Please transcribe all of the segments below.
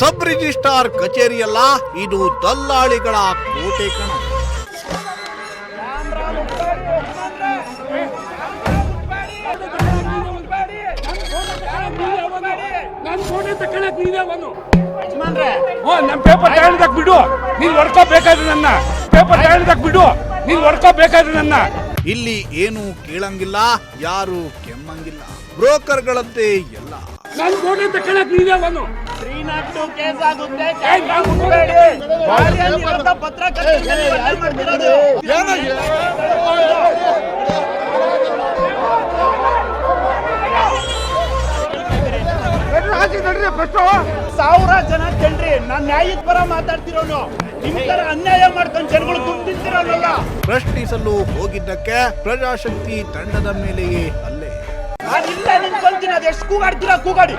Sub registrar ಕಚೇರಿಯಲ್ಲ ಇದು ದಲ್ಲಾಳಿಗಳ ಕೋಟೆ ಕಣ. ನಮ್ ಪೇಪರ್ ತಗೊಂಡಕ್ ಬಿಡು. ನೀನ್ ಹೊಡ್ಕೋಬೇಕಾದ್ರೆ ನನ್ನ. ಪೇಪರ್ ತಗೊಂಡಕ್ ಬಿಡು. ನೀನ್ ಹೊಡ್ಕೋಬೇಕಾದ್ರೆ ನನ್ನ. ಇಲ್ಲಿ ಏನು ಕೇಳಂಗಿಲ್ಲ ಯಾರು ಕೆಮ್ಮಂಗಿಲ್ಲ. ಬ್ರೋಕರ್ಗಳಂತೆ ಎಲ್ಲ. ನನ್ ಫೋನ್ ತಗೊಳಕ್ ನೀನೇ ಬಂದು. ಸಾವಿರ ಜನ ಜನರಿ ನಾನ್ ನ್ಯಾಯದ ಪರ ಮಾತಾಡ್ತಿರೋನು. ನಿಮ್ ತರ ಅನ್ಯಾಯ ಮಾಡ್ಕೊಂಡ್ ಜನಗಳು ತುಂಬ ತಿಂತಿರೋನಲ್ಲ. ಪ್ರಶ್ನಿಸಲು ಹೋಗಿದ್ದಕ್ಕೆ ಪ್ರಜಾಶಕ್ತಿ ತಂಡದ ಮೇಲೆಯೇ ಹಲ್ಲೆ ನಾನು ಇಲ್ಲ ನಿಂತ್ಕೊಂತೀನಿ ಅದು ಎಷ್ಟು ಕೂಗಾಡ್ತೀರಾ ಕೂಗಾಡಿ.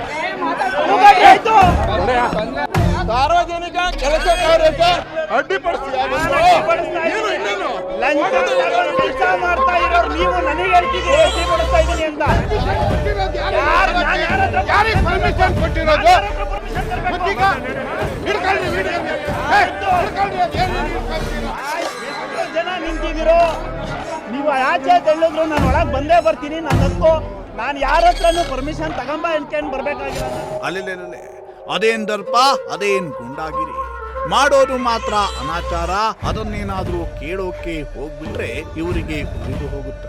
ಕೂಗಾಡಿ ಆಯ್ತು. ಸಾರ್ವಜನಿಕ ಕೆಲಸ ಕಾರ್ಯಕ್ಕೆ ಅಡ್ಡಿಪಡಿಸಿ ಲಂಚ ತಗೊಂಡು ಕೆಲಸ ಮಾಡ್ತಾ ಇರೋರು ನೀವು ನನಗೆ ಹೇಳ್ತಿದ್ದೀರಿ ಇದ್ದೀನಿ ಅಂತ. ಯಾರು ನಾನು ಹತ್ರ ಯಾರಿಗೆ ಪರ್ಮಿಷನ್ ಕೊಟ್ಟಿರೋದು? ತರ್ಬೇಕು? ಹಿಡ್ಕೊಳ್ಳಿ ಜನ ನಿಂತಿದ್ದೀರೋ? ನೀವು ಆಚೆ ತೆಳ್ಳದ್ರು ನಾನು ಒಳಗೆ ಬಂದೇ ಬರ್ತೀನಿ ನಾನು ಹಕ್ಕು ನಾನು ಯಾರ ಹತ್ರನು ಪರ್ಮಿಷನ್ ತಗೊಂಬ ಅನ್ಕೊಂಡು ಬರ್ಬೇಕಾಗಿಲ್ಲ ಅಲ್ಲಿ ಅದೇನ್ ದರ್ಪ, ಅದೇನ್ ಗುಂಡಾಗಿರಿ. ಮಾಡೋದು ಮಾತ್ರ ಅನಾಚಾರ, ಅದನ್ನೇನಾದ್ರೂ ಕೇಳೋಕೆ ಹೋಗ್ಬಿಟ್ರೆ ಇವರಿಗೆ ಉಳಿದು ಹೋಗುತ್ತೆ.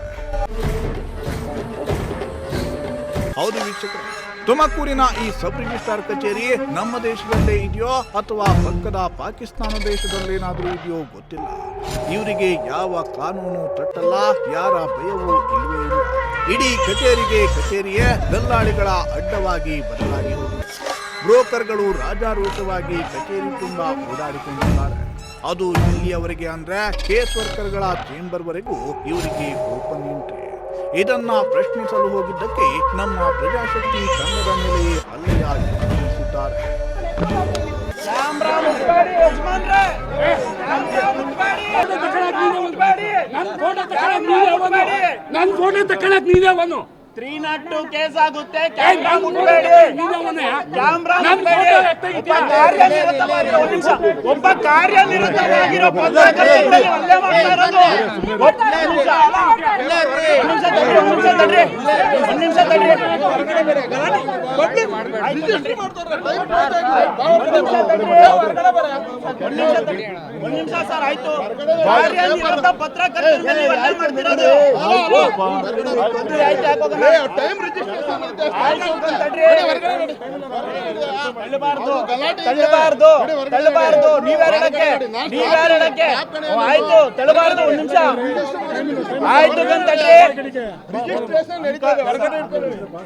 ಹೌದು ವೀಕ್ಷಕರೇ. ತುಮಕೂರಿನ ಈ ಸಬ್ ರಿಜಿಸ್ಟ್ರಾರ್ ಕಚೇರಿ ನಮ್ಮ ದೇಶದಲ್ಲೇ ಇದೆಯೋ ಅಥವಾ ಪಕ್ಕದ ಪಾಕಿಸ್ತಾನ ದೇಶದಲ್ಲೇನಾದರೂ ಇದೆಯೋ ಗೊತ್ತಿಲ್ಲ. ಇವರಿಗೆ ಯಾವ ಕಾನೂನು ತಟ್ಟಲ್ಲ, ಯಾರ ಭಯವೂ ಇಲ್ಲವೇ ಇಲ್ಲ. ಇಡೀ ಕಚೇರಿಗೆ ಕಚೇರಿಯೇ ದಲ್ಲಾಳಿಗಳ ಅಡ್ಡವಾಗಿ ಬದಲಾಗಿ ಬ್ರೋಕರ್ಗಳು ರಾಜಾರೋಷವಾಗಿ ಕಚೇರಿ ತುಂಬಾ ಓಡಾಡಿಕೊಂಡಿದ್ದಾರೆ. ಅದು ಇಲ್ಲಿಯವರೆಗೆ ಅಂದ್ರೆ ಕೇಸ್ ವರ್ಕರ್ಗಳ ಚೇಂಬರ್ವರೆಗೂ ಇವರಿಗೆ ಓಪನ್ ಎಂಟ್ರಿ. ಇದನ್ನ ಪ್ರಶ್ನಿಸಲು ಹೋಗಿದ್ದಕ್ಕೆ ನಮ್ಮ ಪ್ರಜಾಶಕ್ತಿ ತಂಡದ ಮೇಲೆ ಹಲ್ಲೆಯಾಗಿ ಯತ್ನಿಸಿದ್ದಾರೆ ನನ್ನ ಫೋಟೋ ತಗೊಳಕ್ ನೀನೇ ಅವನು ತ್ರೀ ನಾಟ್ ಟು ಕೇಸ್ ಆಗುತ್ತೆ ಕ್ಯಾಮ್ರಾ ಮುಟ್ಬೇಡಿ. ಕ್ಯಾಮ್ರಾ ಒಬ್ಬ? ಕಾರ್ಯನಿರತವಾಗಿರೋ ಒಂದ್ ನಿಮಿಷ ಸರ್ ಆಯ್ತು. ಕಾರ್ಯನಿರತ ಪತ್ರಕರ್ತರು ಮಾಡ್ತಿರೋದು. ಆಯ್ತು ಟೈಮ್ ರಿಜಿಸ್ಟ್ರೇಷನ್ ತಳ್ಳಬಾರ್ದು ತಳ್ಳಬಾರ್ದು ತಳ್ಳಬಾರ್ದು ನೀವ್ಯಾರಡಕ್ಕೆ ನೀವ್ಯಾರಡಕ್ಕೆ ಆಯ್ತು ತಳ್ಳಬಾರ್ದು ಒಂದ್ ನಿಮಿಷ ಆಯ್ತು ನಡೀತದೆ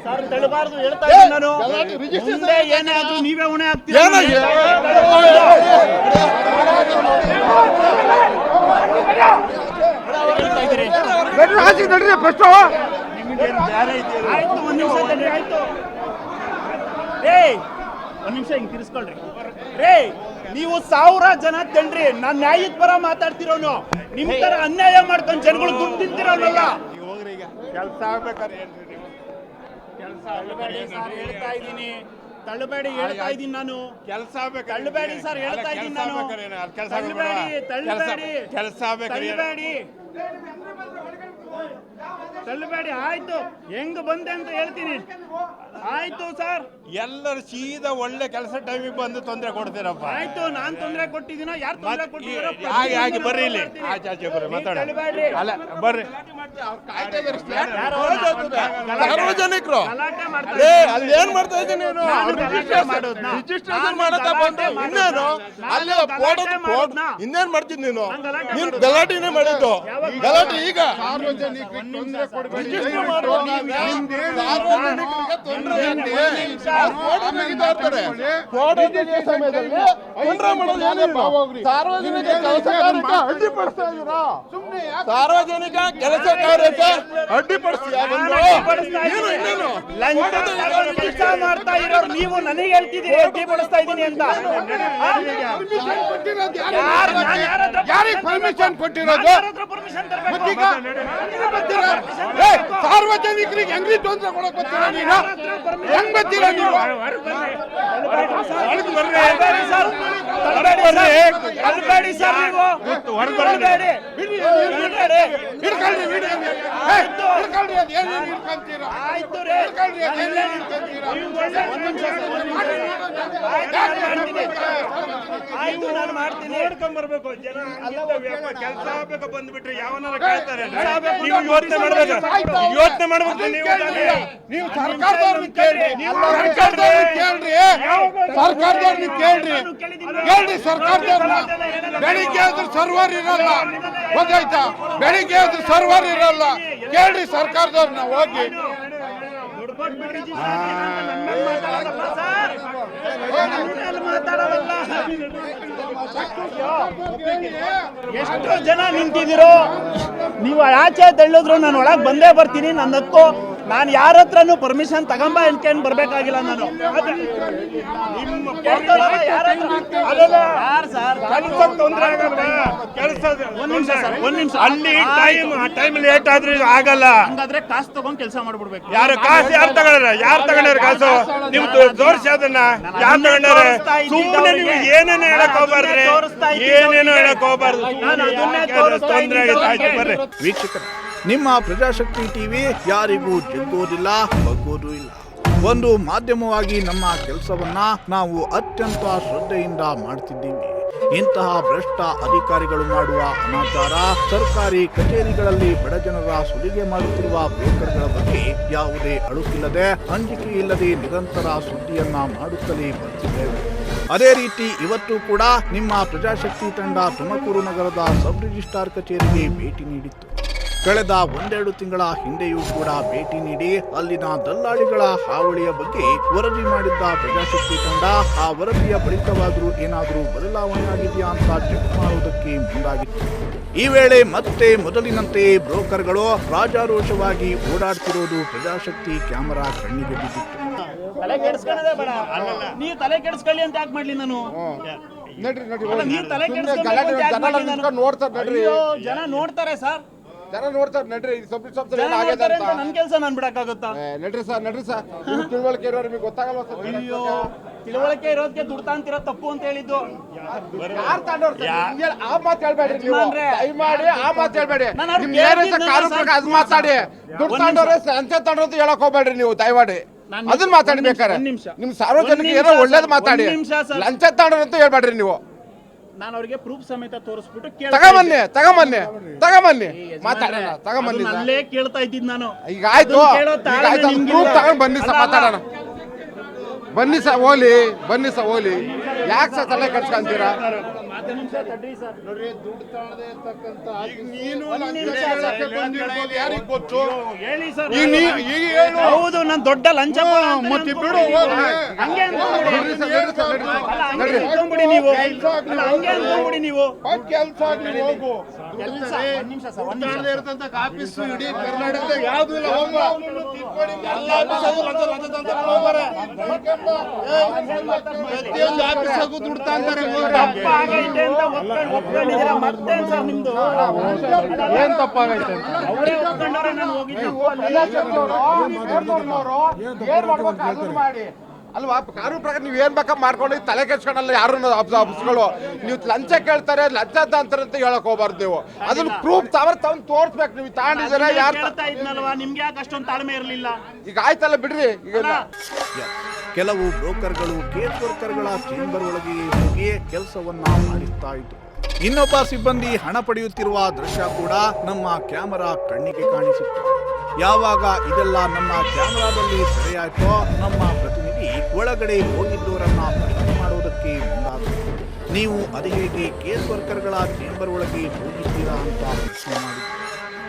ಸರ್ ತಳ್ಳಬಾರ್ದು ಹೇಳ್ತಾ ಇದ್ದೀನಿ ನಾನು ಮುಂದೆ ಏನೇ ಆದ್ರೂ ನೀವೇ ಆಗ್ತೀರಾ ನಡ್ರಿ ಫಸ್ಟ್ ಆಯ್ತು ಒಂದ್ ನಿಮಿಷ ತಡ್ರಿ ಆಯ್ತು. ರೇ ಒಂದ್ ನಿಮಿಷ ಹಿಂಗ್ ತಿರ್ಸ್ಕೊಳ್ರಿ. ರೇ ನೀವು ಸಾವಿರ ಜನ ತೆಳ್ರಿ ನಾನ್ ನ್ಯಾಯದ ಪರ ಮಾತಾಡ್ತಿರೋನು. ನಿಮ್ ತರ ಅನ್ಯಾಯ ಮಾಡ್ಕೊಂಡ್ ಜನಗಳು ದುಡ್ಡು ತಿಂತಿರೋನಲ್ಲ ಕೆಲಸ ಆಗ್ಬೇಕಾದ್ರೆ ಸರ್ ಹೇಳ್ತಾ ಇದ್ದೀನಿ. ತಳ್ಳಬೇಡಿ ಹೇಳ್ತಾ ಇದ್ದೀನಿ ನಾನು. ಕೆಲಸ ತಳ್ಳಬೇಡಿ ಸರ್ ಹೇಳ್ತಾ ಇದ್ದೀನಿ ನಾನು. ಕೆಲಸ ತಳ್ಳಬೇಡಿ ತಳ್ಳಬೇಡಿ. ಕೆಲಸ ತಳ್ಳಬೇಡಿ. ತಳ್ಳಬೇಡಿ ಆಯ್ತು. ಹೆಂಗ್ ಬಂದೆ ಅಂತ ಹೇಳ್ತೀನಿ. ಆಯ್ತು ಸರ್. ಎಲ್ಲರೂ ಸೀದಾ ಒಳ್ಳೆ ಕೆಲಸ ಟೈಮಿಗೆ ಬಂದು ತೊಂದರೆ ಕೊಡ್ತೀರಪ್ಪ. ಆಯ್ತು ನಾನ್ ತೊಂದರೆ ಕೊಟ್ಟಿದ್ದೀನ ಯಾರು ತೊಂದರೆ ಕೊಟ್ಟಿದ್ದೀರೋ ಈ- ಹಾಗೆ ಹಾಗೆ ಬರ್ರಿ ಇಲ್ಲಿ. ಆಚೆ ಆಚೆ ಬರ್ರಿ ಮಾತಾಡ ಅಲ್ಲ ಬರ್ರಿ. ಯಾರು? ಸಾರ್ವಜನಿಕರು ಗಲಾಟೆ ಏ. ಅಲ್ಲಿ ಏನ್ ಮಾಡ್ತಾ ಇದ್ದೀನಿ ನೀನು? ನಾನು ಗಲಾಟೆ ಮಾಡೋದ್ನ? ರಿಜಿಸ್ಟ್ರೇಷನ್ ನಾನು ಮಾಡತ್ತ ಗಲಾಟೆ ಬಂದು ಮಾಡೋದ್ನ? ಇನ್ನೇನು? ನಾನು ಅಲ್ಲಿ ಗಲಾಟೆ ಫೋಟೋ ಮಾಡೋದ್ನ? ಇನ್ನೇನ್ ಮಾಡ್ತಿದ್ ನೀನು? ನಾನು ಗಲಾಟೆ ನೀನ್ ಮಾಡೋದ್ನ? ಗಲಾಟೆನೇ ಮಾಡಿದ್ದು. ಯಾವಾಗ? ಗಲಾಟೆ ಈಗ? ತೊಂದರೆ ಕೊಡಬೇಡಿ. ಸಾರ್ವಜನಿಕರಿಗೆ ತೊಂದರೆ ಸಮಯದಲ್ಲಿ ಸಾರ್ವಜನಿಕ ಕೆಲಸ ಕಾರ್ಯಕ್ಕೆ ಅಡ್ಡಿಪಡಿಸ್ತಾ ಇದೀರಾ ಸಾರ್ವಜನಿಕ ಕೆಲಸ ಕಾರ್ಯಕ್ಕೆ ಅಡ್ಡಿಪಡಿಸ್ತಾ ಮಾಡ್ತಾ ಇರೋರು ನೀವು ನನಗೆ ಹೇಳ್ತಿದ್ದೀರಿ ಅಡ್ಡಿ ಪಡಿಸ್ತಾ ಇದ್ದೀನಿ ಅಂತ? ಪರ್ಮಿಷನ್ ಕೊಟ್ಟಿರೋದು ಯಾರಿಗೆ ಪರ್ಮಿಷನ್? ಸಾರ್ವಜನಿಕರಿಗೆ ಹೆಂಗ್ರಿ ತೊಂದರೆ ಕೊಡಕ್ ಬರ್ತೀರಾ ನೀನು ಹೆಂಗ್ ಬರ್ತೀರಾ ತಳ್ಬೇಡಿ ಆಯ್ತು, ನಾನು ಮಾಡ್ತೀನಿ. ಆಯ್ತು ನಾನು ಮಾಡ್ತೀನಿ. ಬರ್ಬೇಕು ಜನ ಕೆಲಸ ಆಗ್ಬೇಕು ಬಂದ್ಬಿಟ್ರೆ ಯಾವನಾರ ಕೇಳ್ತಾರೆ. ನೀವು ಯೋಚನೆ ಮಾಡ್ಬೇಕು. ಯೋಚನೆ ಮಾಡ್ಬೇಕು ನೀವು. ನೀವು ಸರ್ಕಾರದವ್ರನ್ನ ಕೇಳ್ರಿ. ಸರ್ಕಾರದವ್ರನ್ನ ಕೇಳ್ರಿ. ಸರ್ಕಾರದವ್ರನ್ನ ಕೇಳ್ರಿ. ಕೇಳ್ರಿ ಸರ್ಕಾರದವ್ರನ್ನ. ಬೆಳಿಗ್ಗೆ ಆದ್ರೂ ಸರ್ವರ್ ಇರಲ್ಲ. ಗೊತ್ತಾಯ್ತಾ? ಬೆಳಿಗ್ಗೆ ಆದ್ರೂ ಸರ್ವರ್ ಇರಲ್ಲ. ಕೇಳ್ರಿ ಸರ್ಕಾರದವ್ರನ್ನ. ಹೋಗಿ ದುಡ್ಡು ಕೊಟ್ಬಿಡ್ರಿ ಜಿ ಸರ್, ನನ್ನ ಮೇಲೆ ಮಾತಾಡೋದಲ್ಲ ಸರ್. ನನ್ನ ಮೇಲೆ ಮಾತಾಡೋದಲ್ಲ. ಎಷ್ಟು ಜನ ನಿಂತಿದ್ದೀರೋ ನೀವು ಆಚೆ ತಳ್ಳಿದ್ರು ನಾನು ಒಳಗೆ ಬಂದೇ ಬರ್ತೀನಿ ನನ್ನ ಹಕ್ಕು ನಾನು ಯಾರ ಹತ್ರನೂ ಪರ್ಮಿಷನ್ ತಗೊಂಬ ಅನ್ಕೊಂಡ್ ಬರ್ಬೇಕಾಗಿಲ್ಲ ನಾನು. ಕೇಳ್ಕೊಳ್ಳೋಣ, ಯಾರ್ ಹತ್ರ? ಯಾರ್ ಸರ್? ಕೆಲ್ಸಕ್ಕೆ ತೊಂದ್ರೆ ಕೆಲಸ ಒಂದ್ ನಿಮಿಷ ಸರ್, ಒಂದ್ ನಿಮಿಷ. ಅಲ್ಲಿ ಟೈಮ್ ಆ ಟೈಮ್ ಲೇಟ್ ಆದ್ರೆ ಆಗಲ್ಲ. ಹಂಗಾದ್ರೆ ಕಾಸು ತಗೊಂಡ್ ಕೆಲಸ ಮಾಡ್ಬಿಡ್ಬೇಕು. ಯಾರು ಕಾಸು ಯಾರು ತಗೊಂಡ್ರ ಯಾರು ತಗೊಂಡಾರ ಕಾಸು? ನೀವು ತೋರಿಸಿ ಅದನ್ನ. ಯಾರು ತಗೊಂಡಾರ ಸುಮ್ಮನೆ ನೀವು. ಏನೇನು ಹೇಳಕ್ ಹೋಗ್ಬಾರ್ದ್ರಿ ಇದ್ದಿದ್ದು ಏನೇನು. ಹೇಳಕ್ ಹೋಗ್ಬಾರ್ದು. ನಾನು ಅದನ್ನೇ ಯಾಕೆ ತೋರಿಸ್ತಾ ತೊಂದ್ರೆ ಆಗುತ್ತೆ ಆಯ್ತು ಬರ್ರಿ. ವೀಕ್ಷಕರೇ ನಿಮ್ಮ ಪ್ರಜಾಶಕ್ತಿ ಟಿವಿ ಯಾರಿಗೂ ಜಗ್ಗೋದಿಲ್ಲ, ಬಗ್ಗೋದು ಇಲ್ಲ. ಒಂದು ಮಾಧ್ಯಮವಾಗಿ ನಮ್ಮ ಕೆಲಸವನ್ನ ನಾವು ಅತ್ಯಂತ ಶ್ರದ್ಧೆಯಿಂದ ಮಾಡ್ತಿದ್ದೀವಿ. ಇಂತಹ ಭ್ರಷ್ಟ ಅಧಿಕಾರಿಗಳು ಮಾಡುವ ಅನಾಚಾರ, ಸರ್ಕಾರಿ ಕಚೇರಿಗಳಲ್ಲಿ ಬಡಜನರ ಸುಲಿಗೆ ಮಾಡುತ್ತಿರುವ ಬ್ರೋಕರ್ಗಳ ಬಗ್ಗೆ ಯಾವುದೇ ಅಳುಕಿಲ್ಲದೆ ಅಂಜಿಕೆ ಇಲ್ಲದೆ ನಿರಂತರ ಸುದ್ದಿಯನ್ನ ಮಾಡುತ್ತಲೇ ಬರುತ್ತಿದ್ದೇವೆ ಅದೇ ರೀತಿ ಇವತ್ತು ಕೂಡ ನಿಮ್ಮ ಪ್ರಜಾಶಕ್ತಿ ತಂಡ ತುಮಕೂರು ನಗರದ ಸಬ್ ರಿಜಿಸ್ಟ್ರಾರ್ ಕಚೇರಿಗೆ ಭೇಟಿ ನೀಡಿತ್ತು. ಕಳೆದ ಒಂದೆರಡು ತಿಂಗಳ ಹಿಂದೆಯೂ ಕೂಡ ಭೇಟಿ ನೀಡಿ ಅಲ್ಲಿನ ದಲ್ಲಾಳಿಗಳ ಹಾವಳಿಯ ಬಗ್ಗೆ ವರದಿ ಮಾಡಿದ್ದ ಪ್ರಜಾಶಕ್ತಿ ತಂಡ ಆ ವರದಿಯ ಬಳಿಕವಾದರೂ ಏನಾದರೂ ಬದಲಾವಣೆ ಆಗಿದೆಯಾ ಅಂತ ಚೆಕ್ ಮಾಡುವುದಕ್ಕೆ ಮುಂದಾಗಿತ್ತು. ಈ ವೇಳೆ ಮತ್ತೆ ಮೊದಲಿನಂತೆ ಬ್ರೋಕರ್ಗಳು ರಾಜಾರೋಷವಾಗಿ ಓಡಾಡ್ತಿರೋದು ಪ್ರಜಾಶಕ್ತಿ ಕ್ಯಾಮೆರಾ ಕಣ್ಣಿಗೆ ಬಿದ್ದಿತ್ತು. ತಲೆ ಕೆಡಿಸ್ಕೊಳ್ಳೋದೇ ಬೇಡ. ನೀವು ತಲೆ ಕೆಡಿಸ್ಕೊಳ್ಳಿ ಅಂತ ಯಾಕೆ ಮಾಡ್ಲಿ ನಾನು? ನಡ್ರಿ ನಡ್ರಿ. ಅಲ್ಲ, ನೀವು ತಲೆ ಸುಮ್ನೆ ಕೆಡಿಸ್ಕೊಬೇಕು ಯಾಕ್ ಜನ ಮಾಡ್ಲಿ ನಿಂತ್ಕೊಂಡು ನಾನು? ನೋಡ್ತಾರೆ ನಡ್ರಿ. ಅಯ್ಯೋ, ಜನ ನೋಡ್ತಾರೆ ಸರ್. ಜನ ನೋಡ್ತಾರೆ ನಡ್ರಿ ಸ್ವಲ್ಪ ಸೊಪ್ಪು ಜನ ಏನ್ ಆಗಿದೆ ಅಂತ. ಅಂತ ನನ್ ಕೆಲಸ ನಾನು ಬಿಡಕ್ಕಾಗುತ್ತಾ? ಏ, ನಡ್ರಿ ಸರ್ ನಡ್ರಿ ಸರ್. ನಿಮ್ಗೆ ತಿಳುವಳಿಕೆ ಇರೋರು ನಿಮಗೆ ಗೊತ್ತಾಗಲ್ವಾ ಸರ್? ಅಯ್ಯೋ ತಿಳುವಳಿಕೆ ಇರೋದಕ್ಕೆ ದುಡ್ಡು ತಾಂತಿರೋ ತಪ್ಪು ಅಂತ ಹೇಳಿದ್ದು. ಯಾರ್ ತಾಂಡೋರ್ ಸರ್? ಹಿಂಗೆ ಆ ಮಾತು ಹೇಳ್ಬೇಡ್ರಿ ನೀವು. ಯಜಮಾನ್ರೇ. ಮಾಡಿ ಆ ಮಾತು ಹೇಳ್ಬೇಡಿ. ನಾನು ಅವ್ರಿಗೆ ನಿಮ್ಗೆ ಏನಿದೆ ಕೇಳ್ತಿದ್ನಲ್ಲ ಕಾನೂನು ಸರ್. ಪ್ರಕಾರ ಅದು ಮಾತಾಡಿ. ದುಡ್ಡು ಒಂದ್ ತಗೊಂಡವ್ರೆ ಅಂತೆ ತಗೊಂಡ್ರು ಹೇಳಕ್ ಹೋಗ್ಬೇಡ್ರಿ ನೀವು ದಯಮಾಡಿ. ನಾನು ಅದನ್ನ ನಿಮಿಷ, ಬೇಕಾರೆ ಒಂದ್ ನಿಮಿಷ. ನಿಮ್ ಸಾರ್ವಜನಿಕ ಒಂದ್ ಏನೋ ನಿಮಿಷ ಒಳ್ಳೇದು ಸರ್, ಮಾತಾಡಿ. ಒಂದ್ ನಿಮಿಷ ಸರ್. ಲಂಚ ತಗೊಂಡ್ರು ಅಂತ ಹೇಳ್ಬೇಡ್ರಿ ನೀವು. ನಾನು ಅವರಿಗೆ ಪ್ರೂಫ್ ಸಮೇತ ತೋರಿಸ್ಬಿಟ್ಟು ತಗೊಂಬನ್ನಿ ತಗೊಂಬನ್ನಿ ತಗೊಂಬನ್ನಿ. ಮಾತಾಡೋಣ ತಗೊಂಬನ್ನಿ ಸರ್. ಅಲ್ಲೇ ಕೇಳ್ತಾ ಇದ್ದೀನಿ ನಾನು. ಈಗ ಆಯ್ತು. ಪ್ರೂಫ್ ತಗೊಂಡ್ ಬನ್ನಿ ಸರ್. ಮಾತಾಡೋಣ. ಬನ್ನಿ ಸರ್ ಓಲಿ ಬನ್ನಿ ಸರ್ ಹೋಲಿ ಯಾಕೆ ಸರ್ ತಲೆ ಕೆಡ್ಸ್ಕೊಂತೀರಾ ಹೇಳು. ಹೌದು ನಾನು ದೊಡ್ಡ ಲಂಚ ಮತ್ತೆ ಬಿಡು. ಹಂಗೆ ನೀವು ಹಂಗೆ ನೀವು ಕೆಲ್ಸ ಆಗ್ಲಿ ಹೋಗು ಆಫೀಸ್ ಇಡೀ ಕರ್ನಾಟಕದಾಗ ಯಾವ್ದು ಇಲ್ಲ ಹೋಗು ಎಲ್ಲ. ಪ್ರತಿಯೊಂದು ದುಡ್ಡು ದುಡ್ತಾ ಅಂತಾರೆ ಏನ್ ತಪ್ಪಾಗೈತೆ ಅವರೇ ಅಲ್ವಾ? ಕಾನೂನು ಪ್ರಕಾರ ನೀವು ಏನು ಬೇಕಾ ಮಾಡ್ಕೊಂಡು ತಲೆ ಕೆಡ್ಸ್ಕೊಂಡಲ್ಲ ಯಾರು ಆಫೀಸ್ಗಳು ನೀವು ಲಂಚ ಕೇಳ್ತಾರೆ ಲಂಚ ಅಂತಾರೆ ಅಂತ ಹೇಳಕ್ ಹೋಗ್ಬಾರ್ದು ನೀವು. ಅದನ್ನ ಪ್ರೂಫ್ ತವರ್ ತಗೊಂಡ್ ತೋರ್ಸ್ಬೇಕು ನೀವು. ತಾಂಡಿದ್ರೆ ಯಾರು ನಿಮ್ಗೆ ಯಾಕೆ ಅಷ್ಟೊಂದು ತಾಳ್ಮೆ ಇರಲಿಲ್ಲ? ಈಗ ಆಯ್ತಲ್ಲ ಬಿಡ್ರಿ ಈಗ ಕೆಲವು ಬ್ರೋಕರ್ಗಳು ಕೇಸ್ ವರ್ಕರ್ಗಳ ಚೇಂಬರ್ ಒಳಗೆ ಹೋಗಿಯೇ ಕೆಲಸವನ್ನ ಮಾಡಿಸ್ತಾ ಇದ್ರು. ಇನ್ನೊಬ್ಬ ಸಿಬ್ಬಂದಿ ಹಣ ಪಡೆಯುತ್ತಿರುವ ದೃಶ್ಯ ಕೂಡ ನಮ್ಮ ಕ್ಯಾಮರಾ ಕಣ್ಣಿಗೆ ಕಾಣಿಸುತ್ತೆ. ಯಾವಾಗ ಇದೆಲ್ಲ ನಮ್ಮ ಕ್ಯಾಮರಾದಲ್ಲಿ ಸೆರೆಯಾಯ್ತೋ ನಮ್ಮ ಪ್ರತಿನಿಧಿ ಒಳಗಡೆ ಹೋಗಿದ್ದವರನ್ನ ಪ್ರಶ್ನೆ ಮಾಡುವುದಕ್ಕೆ ಮುಂದಾದರು ನೀವು ಅದು ಹೇಗೆ ಕೇಸ್ ವರ್ಕರ್ಗಳ ಚೇಂಬರ್ ಒಳಗೆ ಹೋಗಿದ್ದೀರಾ ಅಂತ ಪ್ರಶ್ನೆ ಮಾಡಿ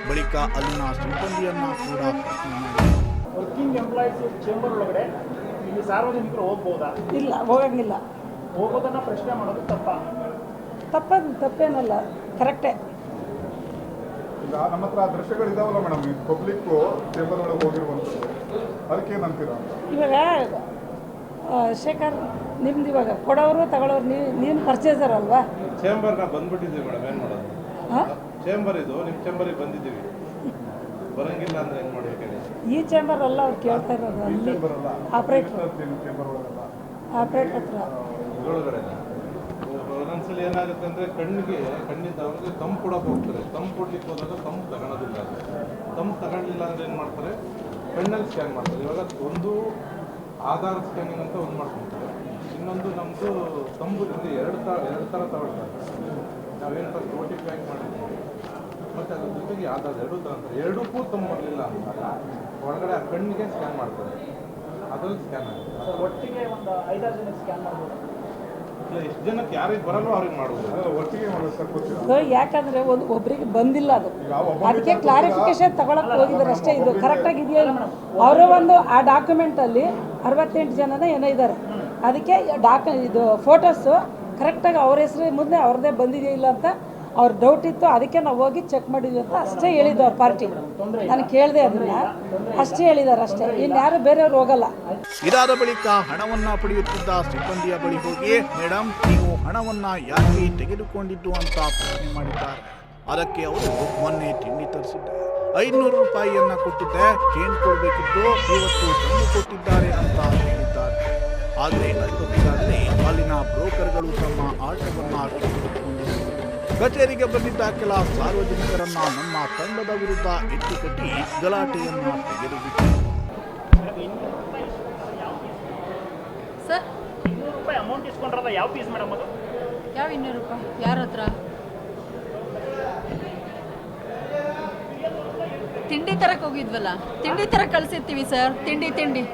ಬಳಿಕ ಅಲ್ಲಿನ ಸಿಬ್ಬಂದಿಯನ್ನ ಕೂಡ ಪ್ರಶ್ನೆ ಮಾಡಿದ್ರು. ವರ್ಕಿಂಗ್ ಎಂಪ್ಲಾಯೀಸ್ ಚೇಂಬರ್ ಒಳಗಡೆ ಇಲ್ಲಿ ಸಾರ್ವಜನಿಕರು ಹೋಗ್ಬೋದಾ? ಇಲ್ಲ ಹೋಗಂಗಿಲ್ಲ. ಹೋಗೋದನ್ನ ಪ್ರಶ್ನೆ ಮಾಡೋದು ತಪ್ಪ? ತಪ್ಪ ತಪ್ಪೇನಲ್ಲ ಕರೆಕ್ಟೇ. ಈಗ ನಮ್ಮ ಹತ್ರ ದೃಶ್ಯಗಳು ಇದಾವಲ್ಲ ಮೇಡಮ್ ಈ ಪಬ್ಲಿಕ್ ಚೇಂಬರ್ ಒಳಗೆ ಹೋಗಿರುವಂಥದ್ದು. ಅದಕ್ಕೆ ಏನಂತೀರಾ ಅಂತ ಇವಾಗ ಶೇಖರ್ ನಿಮ್ದು ಇವಾಗ ಕೊಡೋರು ತಗೊಳ್ಳೋರು ನೀವು ನೀನು ಪರ್ಚೇಸರ್ ಅಲ್ವಾ? ಚೇಂಬರ್ನ ಬಂದ್ಬಿಟ್ಟಿದ್ದೀವಿ ಮೇಡಮ್ ಏನು ಮಾಡೋದು? ಹಾಂ? ಚೇಂಬರ್ ಇದು ನಿಮ್ಮ ಚೇಂಬರಿಗೆ ಬಂದಿದ್ದೀವಿ. ಬರಂಗಿಲ್ಲ ಅಂದ್ರೆ ಏನು ಮಾಡಿ ಈ ಚೇಂಬರ್ ಅಲ್ಲ ಅವ್ರು ಕೇಳ್ತಾ ಇರೋದು ಅಲ್ಲಿ. ಆಪ್ರೇಟರ್ ಚೇಂಬರ್ ಆಪ್ರೇಟ್ರ್ ಹತ್ರ ಒಳಗಡೆ ಒಂದೊಂದ್ಸಲಿ ಏನಾಗುತ್ತೆ ಅಂದ್ರೆ ಕಣ್ಣಿಗೆ ಕಣ್ಣಿಂದ ಅವ್ರಿಗೆ ತಂಪು ಕೊಡೋಕೆ ಹೋಗ್ತಾರೆ. ತಂಪು ಕೊಡ್ಲಿಕ್ಕೆ ಹೋದಾಗ ತಂಪು ತಗೊಳೋದಿಲ್ಲ. ತಂಪು ತಗೊಳ್ಳಿಲ್ಲ ಅಂದ್ರೆ ಏನು ಮಾಡ್ತಾರೆ? ಕಣ್ಣಲ್ಲಿ ಸ್ಕ್ಯಾನ್ ಮಾಡ್ತಾರೆ. ಇವಾಗ ಒಂದು ಆಧಾರ್ ಸ್ಕ್ಯಾನಿಂಗ್ ಅಂತ ಒಂದು ಮಾಡ್ಕೊತಾರೆ. ಇನ್ನೊಂದು ನಮ್ಮದು ತಂಬುದಿಂದ ಎರಡು ತ ಎರಡು ಥರ ತಗೊಳ್ತಾರೆ. ನಾವೇನು ಫಸ್ಟ್ ಓ ಟಿ ಪಿ ಆಗಿ ಮಾಡಿದ್ದೀವಿ ಮತ್ತು ಅದ್ರ ಜೊತೆಗೆ ಆಧಾರ್ ಎರಡು ಥರ ಅಂತಾರೆ ಎರಡಕ್ಕೂ ತಂಬು ಬರಲಿಲ್ಲ ಅಂದಾಗ ಒಳಗಡೆ ಆ ಕಣ್ಣಿಗೆ ಸ್ಕ್ಯಾನ್ ಮಾಡ್ತಾರೆ. ಅದ್ರಲ್ಲಿ ಸ್ಕ್ಯಾನ್ ಆಗುತ್ತೆ. ಒಟ್ಟಿಗೆ ಒಂದು ಐದಾರು ಜನ ಸ್ಕ್ಯಾನ್ ಮಾಡ್ಬೋದು. ಎಷ್ಟು ಜನಕ್ಕೆ ಯಾರಿಗೆ ಬರಲ್ವೋ ಅವ್ರಿಗೆ ಮಾಡೋದು ಒಟ್ಟಿಗೆ ಮಾಡೋದು ಸರ್ ಗೊತ್ತಿಲ್ಲ. ಯಾಕಂದ್ರೆ ಒಂದು ಒಬ್ಬರಿಗೆ ಬಂದಿಲ್ಲ ಅದು. ಅದಕ್ಕೆ ಕ್ಲಾರಿಫಿಕೇಶನ್ ತಗೊಳಕ್ ಹೋಗಿದ್ದಾರೆ ಅಷ್ಟೇ ಇದು ಕರೆಕ್ಟಾಗಿ ಇದೆಯಾ ಅವರ ಒಂದು ಆ ಡಾಕ್ಯುಮೆಂಟ್ ಅಲ್ಲಿ ಅರವತ್ತೆಂಟು ಜನನ ಏನೋ ಇದ್ದಾರೆ ಅದಕ್ಕೆ ಡಾಕ್, ಇದು ಫೋಟೋಸು ಕರೆಕ್ಟಾಗಿ ಅವ್ರ ಹೆಸರು ಮುಂದೆ ಅವ್ರದ್ದೇ ಬಂದಿದೆಯೋ ಇಲ್ಲ ಅಂತ ಅವ್ರ ಡೌಟ್ ಇತ್ತು. ಅದಕ್ಕೆ ನಾವು ಹೋಗಿ ಚೆಕ್ ಮಾಡಿದ್ವಿ ಅಂತ ಅಷ್ಟೇ ಹೇಳಿದ್ದು ಅವ್ರ ಪಾರ್ಟಿ. ನಾನು ಕೇಳಿದೆ ಅದನ್ನ. ಅಷ್ಟೇ ಹೇಳಿದ್ದಾರೆ ಅಷ್ಟೇ. ಇನ್ಯಾರು ಬೇರೆಯವ್ರು ಹೋಗಲ್ಲ. ಇದಾದ ಬಳಿಕ ಹಣವನ್ನ ಪಡೆಯುತ್ತಿದ್ದ ಸಿಬ್ಬಂದಿಯ ಬಳಿ ಹೋಗಿ ಮೇಡಮ್ ನೀವು ಹಣವನ್ನ ಯಾಕೆ ತೆಗೆದುಕೊಂಡಿದ್ದು? ಅಂತ ಪ್ರಶ್ನೆ ಮಾಡಿದ್ದಾರೆ. ಅದಕ್ಕೆ ಅವರು ಮೊನ್ನೆ ತಿಂಡಿ ತರಿಸಿದ್ದೆ ಐನೂರು ರೂಪಾಯಿಯನ್ನ ಕೊಟ್ಟಿದ್ದೆ. ಚೇಂಜ್ ಕೊಡಬೇಕಿತ್ತು? ಇವತ್ತು ತಂದು ಕೊಟ್ಟಿದ್ದಾರೆ ಅಂತ ಹೇಳಿದ್ದಾರೆ. ಆದರೆ ಅಷ್ಟೊತ್ತಿಗಾಗಲೇ ಅಲ್ಲಿನ ಬ್ರೋಕರ್ಗಳು ತಮ್ಮ ಆಟವನ್ನ ಕಚೇರಿಗೆ ಬಂದಿದ್ದ ಕೆಲ ಸಾರ್ವಜನಿಕರನ್ನ ನಮ್ಮ ತಂಡದ ವಿರುದ್ಧ ಎತ್ತುಕಟ್ಟಿ ಗಲಾಟೆಯನ್ನ ತೆಗೆದುಬಿಟ್ಟರು ಸರ್? ಇನ್ನೂರು ರೂಪಾಯಿ ಅಮೌಂಟ್ ಇಸ್ಕೊಂಡ್ರಲ್ಲ ಯಾವ ಪೀಸ್ ಮೇಡಮ್ ಅದು? ಯಾವ ಇನ್ನೂರು ರೂಪಾಯಿ? ಯಾರ ಹತ್ರ? ತಿಂಡಿ ತರಕ್ಕೆ ಹೋಗಿದ್ವಲ್ಲ? ತಿಂಡಿ ತರ ಕಳ್ಸಿರ್ತೀವಿ ಸರ್. ತಿಂಡಿ ತಿಂಡಿ.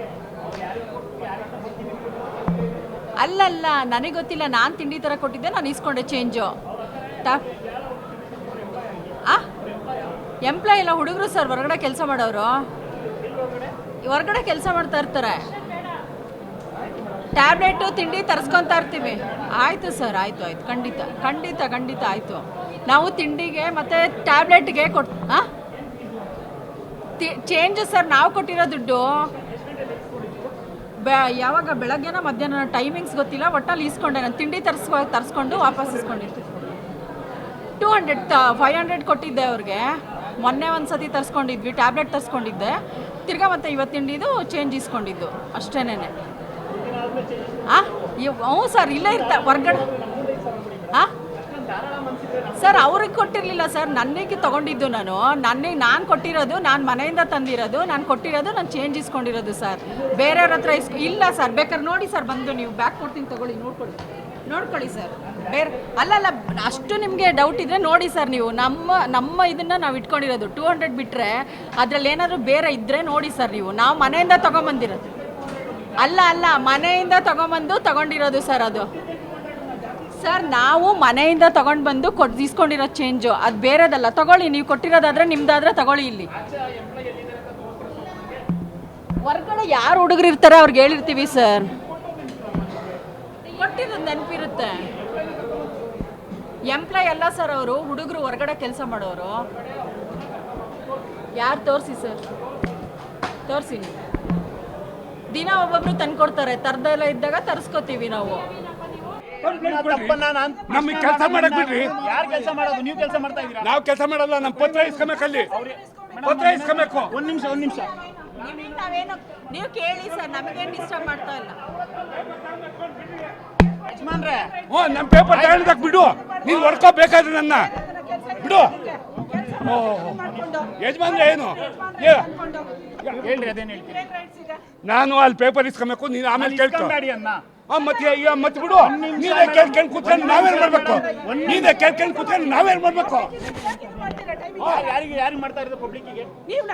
ಅಲ್ಲಲ್ಲ, ನನಗೆ ಗೊತ್ತಿಲ್ಲ. ನಾನು ತಿಂಡಿ ತರ ಕೊಟ್ಟಿದ್ದೆ, ನಾನು ಇಸ್ಕೊಂಡೆ ಚೇಂಜು ಟಾಪ್ ಎಂಪ್ಲಾಯ್ ಇಲ್ಲ ಹುಡುಗರು ಸರ್, ಹೊರಗಡೆ ಕೆಲಸ ಮಾಡೋರು? ಹೊರಗಡೆ ಕೆಲಸ ಮಾಡ್ತಾ ಇರ್ತಾರೆ. ಟ್ಯಾಬ್ಲೆಟು ತಿಂಡಿ ತರಿಸ್ಕೊತಾ ಇರ್ತೀವಿ. ಆಯಿತು ಸರ್, ಆಯಿತು, ಆಯ್ತು. ಖಂಡಿತ ಖಂಡಿತ ಖಂಡಿತ ಆಯಿತು. ನಾವು ತಿಂಡಿಗೆ ಮತ್ತು ಟ್ಯಾಬ್ಲೆಟ್ಗೆ ಕೊಟ್ಟು ಹಾಂ ಚೇಂಜ್ ಸರ್, ನಾವು ಕೊಟ್ಟಿರೋ ದುಡ್ಡು ಯಾವಾಗ ಬೆಳಗ್ಗೆನ ಮಧ್ಯಾಹ್ನ ಟೈಮಿಂಗ್ಸ್ ಗೊತ್ತಿಲ್ಲ, ಒಟ್ಟಲ್ಲಿ ಇಸ್ಕೊಂಡೆ ನಾನು. ತಿಂಡಿ ತರಿಸ್ಕೊ ತರಿಸ್ಕೊಂಡು ವಾಪಸ್ ಇಸ್ಕೊಂಡಿರ್ತೀನಿ ಟೂ ಹಂಡ್ರೆಡ್ ಫೈವ್ ಹಂಡ್ರೆಡ್ ಕೊಟ್ಟಿದ್ದೆ ಅವ್ರಿಗೆ. ಮೊನ್ನೆ ಒಂದು ಸತಿ ತರಿಸ್ಕೊಂಡಿದ್ವಿ ಟ್ಯಾಬ್ಲೆಟ್ ತರಿಸ್ಕೊಂಡಿದ್ದೆ. ತಿರ್ಗಾ ಮತ್ತೆ ಇವತ್ತು ತಿಂಡಿದು ಚೇಂಜ್ ಇಸ್ಕೊಂಡಿದ್ದು ಅಷ್ಟೇನೆ ಹಾಂ ಹ್ಞೂ ಸರ್, ಇಲ್ಲೇ ಇರ್ತಾ ಹೊರ್ಗಡೆ ಸರ್, ಅವ್ರಿಗೆ ಕೊಟ್ಟಿರಲಿಲ್ಲ ಸರ್. ನನಗೆ ತಗೊಂಡಿದ್ದು ನಾನು? ನನಗೆ ನಾನು ಕೊಟ್ಟಿರೋದು, ನಾನು ಮನೆಯಿಂದ ತಂದಿರೋದು, ನಾನು ಕೊಟ್ಟಿರೋದು, ನಾನು ಚೇಂಜ್ ಇಸ್ಕೊಂಡಿರೋದು ಸರ್. ಬೇರೆಯವ್ರ ಹತ್ರ ಇಸ್ ಇಲ್ಲ ಸರ್. ಬೇಕಾದ್ರೆ ನೋಡಿ ಸರ್, ಬಂದು ನೀವು ಬ್ಯಾಗ್ ಕೊಡ್ತೀನಿ ತೊಗೊಳ್ಳಿ, ನೋಡ್ಕೊಳ್ಳಿ. ನೋಡ್ಕೊಳ್ಳಿ ಸರ್. ಬೇರೆ ಅಲ್ಲಲ್ಲ, ಅಷ್ಟು ನಿಮಗೆ ಡೌಟ್ ಇದ್ದರೆ ನೋಡಿ ಸರ್ ನೀವು. ನಮ್ಮ ನಮ್ಮ ಇದನ್ನು ನಾವು ಇಟ್ಕೊಂಡಿರೋದು. ಟೂ ಹಂಡ್ರೆಡ್ ಬಿಟ್ಟರೆ ಅದರಲ್ಲಿ ಏನಾದರೂ ಬೇರೆ ಇದ್ದರೆ ನೋಡಿ ಸರ್ ನೀವು. ನಾವು ಮನೆಯಿಂದ ತೊಗೊಂಬಂದಿರೋದು. ಅಲ್ಲ ಅಲ್ಲ, ಮನೆಯಿಂದ ತೊಗೊಂಬಂದು ತಗೊಂಡಿರೋದು ಸರ್ ಅದು. ಸರ್, ನಾವು ಮನೆಯಿಂದ ತಗೊಂಡು ಬಂದು ಕೊಟ್ಟು ಇಸ್ಕೊಂಡಿರೋ ಚೇಂಜು ಅದು ಬೇರೆದಲ್ಲ. ತಗೊಳ್ಳಿ, ನೀವು ಕೊಟ್ಟಿರೋದಾದ್ರೆ ನಿಮ್ದಾದ್ರೆ ತಗೊಳ್ಳಿ ಇಲ್ಲಿ. ಹೊರ್ಗಡೆ ಯಾರು ಹುಡುಗರು ಇರ್ತಾರೆ ಅವ್ರಿಗೆ ಹೇಳಿರ್ತೀವಿ, ಸರ್. ಕೊಟ್ಟಿರೋದು ನೆನಪಿರುತ್ತೆ. ಎಂಪ್ಲಾಯ್ ಅಲ್ಲ, ಸರ್, ಅವರು. ಹುಡುಗರು ಹೊರಗಡೆ ಕೆಲಸ ಮಾಡೋರು. ಯಾರು ತೋರಿಸಿ, ಸರ್? ತೋರಿಸಿ. ದಿನ ಒಬ್ಬೊಬ್ರು ತಂದ್ಕೊಡ್ತಾರೆ. ತರದೆಲ್ಲ ಇದ್ದಾಗ ತರಿಸ್ಕೋತೀವಿ ನಾವು. ತಪ್ಪನ್ನ ನಾನ್ ನಮಗೆ ಕೆಲಸ ಮಾಡಕ್ ಬಿಡ್ರಿ. ಯಾರು ಕೆಲಸ ಮಾಡೋದು? ನೀವು ಕೆಲಸ ಮಾಡ್ತಾ ಇದೀರಾ ನಾವು ಕೆಲಸ ಮಾಡಲ್ಲ ನಮ್ಮ ಪತ್ರ ಇಸ್ಕೊಬೇಕಲ್ಲಿ ಪತ್ರ ಇಸ್ಕೊಬೇಕು. ಒಂದ್ ನಿಮಿಷ ಒಂದ್ ನಿಮಿಷ. ನಿಮಗೆ ನಾವೇನು ನೀವು ಕೇಳಿ ಸರ್ ನಮಗೇನು ಡಿಸ್ಟರ್ಬ್ ಮಾಡ್ತಾ ಇಲ್ಲ. ಯಜಮಾನ್ರೆ. ಹ್ಞೂ ನಮ್ಮ ಪೇಪರ್ ತಗೊಂಡಕ್ ಬಿಡು. ನೀನು ಹೊಡ್ಕೋಬೇಕಾದ್ರೆ ನನ್ನ. ಬಿಡು. ಓ ಯಜಮಾನ್ರೆ ಏನು? ಏ, ಹೇಳ್ರಿ ಅದೇನ್ ಹೇಳ್ತೀನಿ ನಾನು ಅಲ್ಲಿ ಪೇಪರ್ ಇಸ್ಕೊಬೇಕು ನೀನು ಆಮೇಲೆ ಕೇಳ್ತೀನಿ ಇಸ್ಕೊಂಬೇಡಿ ಅನ್ನ ಆ, ಮತ್ತೆ ಅಯ್ಯ ಮತ್ತೆ ಬಿಡು. ನೀನೇ ಕೇಳ್ಕೊಂಡು ಕೂತ್ಕೊಂಡು ನಾವೇನ್ ಮಾಡ್ಬೇಕು? ನೀನೇ ಕೇಳ್ಕೊಂಡು ಕೂತ್ಕೊಂಡು ನಾವೇನ್ ಮಾಡ್ಬೇಕು? ಯಾರಿಗೆ ಯಾರಿಗೆ ಮಾಡ್ತಾ ಇರೋದು ಪಬ್ಲಿಕ್ಕಿಗೆ ನೀವು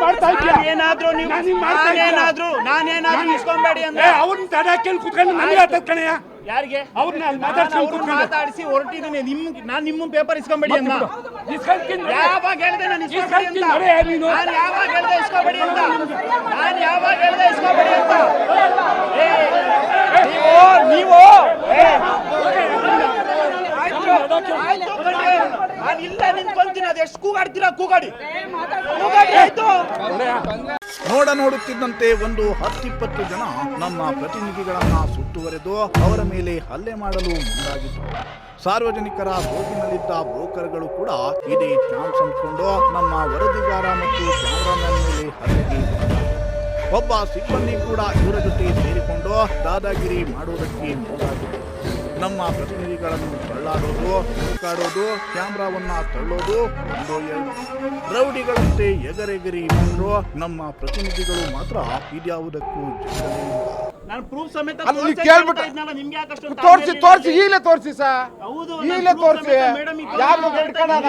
ಮಾಡ್ತಾ ಇದ್ದೀಯ? ನಾನೇನಾದ್ರೂ ನೀವು. ನಾನೇನಾದ್ರೂ ನಾನೇನಾದ್ರೂ ಇಸ್ಕೊಂಬೇಡಿ ಏ ಅಂದ್ರೆ ಅವ್ರನ್ನ ತಡ ಹಾಕ್ಕೊಂಡು ಕೂತ್ಕೊಂಡು ನನಗೆ ಆತದ ಕಣಯ್ಯ. ಯಾರಿಗೆ? ಅವ್ರನ್ನ ಅಲ್ಲಿ ನಾನು ಮಾತಾಡ್ಸ್ಕೊಂಡು ಮಾತಾಡಿಸಿ ಹೊರಟಿದ್ದೀನಿ. ನಿಮ್ ನಾನು ನಿಮ್ಮ ಪೇಪರ್ ಇಸ್ಕೊಂಬೇಡಿ ಮತ್ತೆ ಯಾವಾಗ ಹೇಳಿದೆ ನಾನು ಇಸ್ಕೊಬೇಡಿ ಅಂತ ನೀನು. ಯಾವಾಗ ಹೇಳಿದೆ ಇಸ್ಕೊಬೇಡಿ ಅಂತ ನಾನು ಯಾವಾಗ ಹೇಳಿದೆ ಇಸ್ಕೊಬೇಡಿ ಅಂತ ಏ, ನೀವು ನೀವು. ನಾನು ಇಲ್ಲ ನಿಂತ್ಕೊಂತೀನಿ. ಅದು ಎಷ್ಟು ಕೂಗಾಡ್ತೀರಾ? ಕೂಗಾಡಿ. ಕೂಗಾಡಿ ಆಯ್ತು. ನೋಡ ನೋಡುತ್ತಿದ್ದಂತೆ ಒಂದು ಹತ್ತಿಪ್ಪತ್ತು ಜನ ನಮ್ಮ ಪ್ರತಿನಿಧಿಗಳನ್ನ ಸುತ್ತುವರೆದು ಅವರ ಮೇಲೆ ಹಲ್ಲೆ ಮಾಡಲು ಮುಂದಾಗಿದ್ದರು ಸಾರ್ವಜನಿಕರ ಬೋಗಿನಲ್ಲಿದ್ದ ಬ್ರೋಕರ್ಗಳು ಕೂಡ ಇದೇ ಚಾನ್ಸ್ ಅಂದ್ಕೊಂಡು ನಮ್ಮ ವರದಿಗಾರ ಮತ್ತು ಕ್ಯಾಮರಾಮನ್ ಮೇಲೆ ಹಲ್ಲೆಗೆ ಒಬ್ಬ ಸಿಬ್ಬಂದಿ ಕೂಡ ಇವರ ಜೊತೆ ಸೇರಿಕೊಂಡು ದಾದಾಗಿರಿ ಮಾಡುವುದಕ್ಕೆ ಮುಂದಾಗಿದ್ದರು ನಮ್ಮ ಪ್ರತಿನಿಧಿಗಳನ್ನು ತಳ್ಳಾಡೋದು ಕಾಡೋದು ಕ್ಯಾಮ್ರಾವನ್ನ ತಳ್ಳೋದು ಒಂದು ರೌಡಿಗಳಂತೆ ಎಗರೆಗರಿ ಬಂದ್ರು ನಮ್ಮ ಪ್ರತಿನಿಧಿಗಳು ಮಾತ್ರ ಇದ್ಯಾವುದಕ್ಕೂ ಜಗ್ಗಲೇ ಇಲ್ಲ ನಾನು ಪ್ರೂಫ್ ಸಮೇತ ಅಲ್ಲಿ ತೋರ್ಸೇ ಕೇಳ್ಬಿಟ್ಟು- ತೋರಿಸಿ ತೋರಿಸಿ? ಈಗಲೇ ತೋರಿಸಿ ಈಗಲೇ ತೋರಿಸಿ. ಯಾರು ಹಿಡ್ಕೊಳ್ಳೋಣ?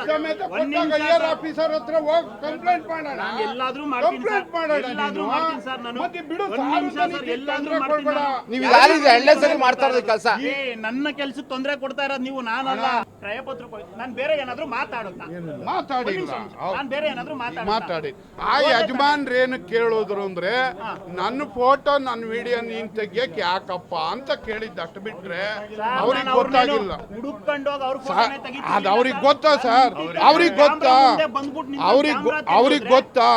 ಸರ್. ಏರ್ ಆಫೀಸರ್ ಹತ್ರ ಹೋಗಿ ಕಂಪ್ಲೇಂಟ್ ಮಾಡೋಣ. ಕಂಪ್ಲೇಂಟ್. ಮತ್ತೆ ಬಿಡು. ನೀವು ಯಾರಿದ್ರೆ ಎಳ್ಳೆ ಸರಿ ಮಾಡ್ತಾ ಇರೋದು ಕೆಲಸ? ನನ್ನ ಕೆಲ್ಸಕ್ಕೆ ತೊಂದರೆ ಕೊಡ್ತಾ ಇರೋದು ನೀವು ನಾನಲ್ಲ. ಕ್ರಯಪತ್ರ ನಾನು ಬೇರೆ ಏನಾದ್ರೂ ಮಾತಾಡುತ್ತಾ? ಮಾತಾಡಿ ನಾನು ಬೇರೆ ಏನಾದ್ರೂ ಮಾತಾಡುತ್ತಾ? ಮಾತಾಡಿ. ಆ ಯಜಮಾನ್ರೇನು ಕೇಳೋದ್ರು ಅಂದ್ರೆ ನನ್ನ ಫೋಟೋ ನನ್ನ ವಿಡಿಯೋ ನೀನ್ ತೆಗಿಯಕ್ ಯಾಕಪ್ಪ ಅಂತ ಕೇಳಿದ್ದ ಅಷ್ಟು ಬಿಟ್ರೆ ಅವ್ರಿಗೆ ಗೊತ್ತಾಗಿಲ್ಲ. ಅದ್ ಅವ್ರಿಗೆ ಗೊತ್ತಾ ಸರ್? ಅವ್ರಿಗೆ ಗೊತ್ತಾ? ಅವ್ರಿಗೆ ಅವ್ರಿಗೆ ಗೊತ್ತಾ?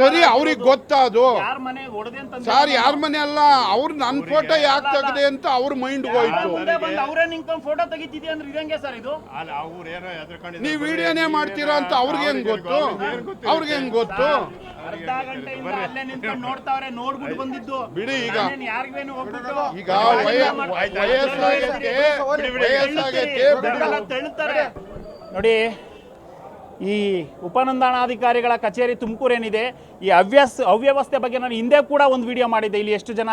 ಸರಿ ಅವ್ರಿಗೆ ಗೊತ್ತಾ ಅದು? ಯಾರ ಮನೆ ಅಂತ ಸರ್ ಯಾರ ಮನೆ ಅಲ್ಲ? ಅವ್ರ ನನ್ ಫೋಟೋ ಯಾಕೆ ತೆಗ್ದೆ ಅಂತ ಅವ್ರ ಮೈಂಡ್ ಹೋಯ್ತು. ನೀವ್ ವಿಡಿಯೋನೇ ಮಾಡ್ತೀರಾ ಅಂತ ಅವ್ರಿಗೆ ಹೆಂಗ್ ಗೊತ್ತು? ಅವ್ರಿಗೆ ಹೆಂಗ್ ಗೊತ್ತು? ಅರ್ಧ ಗಂಟೆಯಿಂದ ಅಲ್ಲೇ ನಿಂತ್ಕೊಂಡು ನೋಡ್ತಾವ್ರೆ ನೋಡ್ಬಿಟ್ಟು ಬಂದಿದ್ದು. ಬಿಡಿ ಈಗ. ನಾನೇನ್ ಯಾರಿಗೇನು ಹೋಗ್ಬಿಟ್ಟು ಈಗ ವಯ- ವಯಸ್ಸಾಗೈತೆ. ವಯಸ್ಸಾಗೈತೆ. ಬೆಳಗೆಲ್ಲ ತೆಳ್ತಾರೆ ನೋಡಿ ಈ ಉಪನಂದನಾಧಿಕಾರಿಗಳ ಕಚೇರಿ ತುಮಕೂರು ಏನಿದೆ ಈ ಅವ್ಯಸ್ ಅವ್ಯವಸ್ಥೆ ಬಗ್ಗೆ ನಾನು ಹಿಂದೆ ಕೂಡ ಒಂದು ವಿಡಿಯೋ ಮಾಡಿದ್ದೆ. ಇಲ್ಲಿ ಎಷ್ಟು ಜನ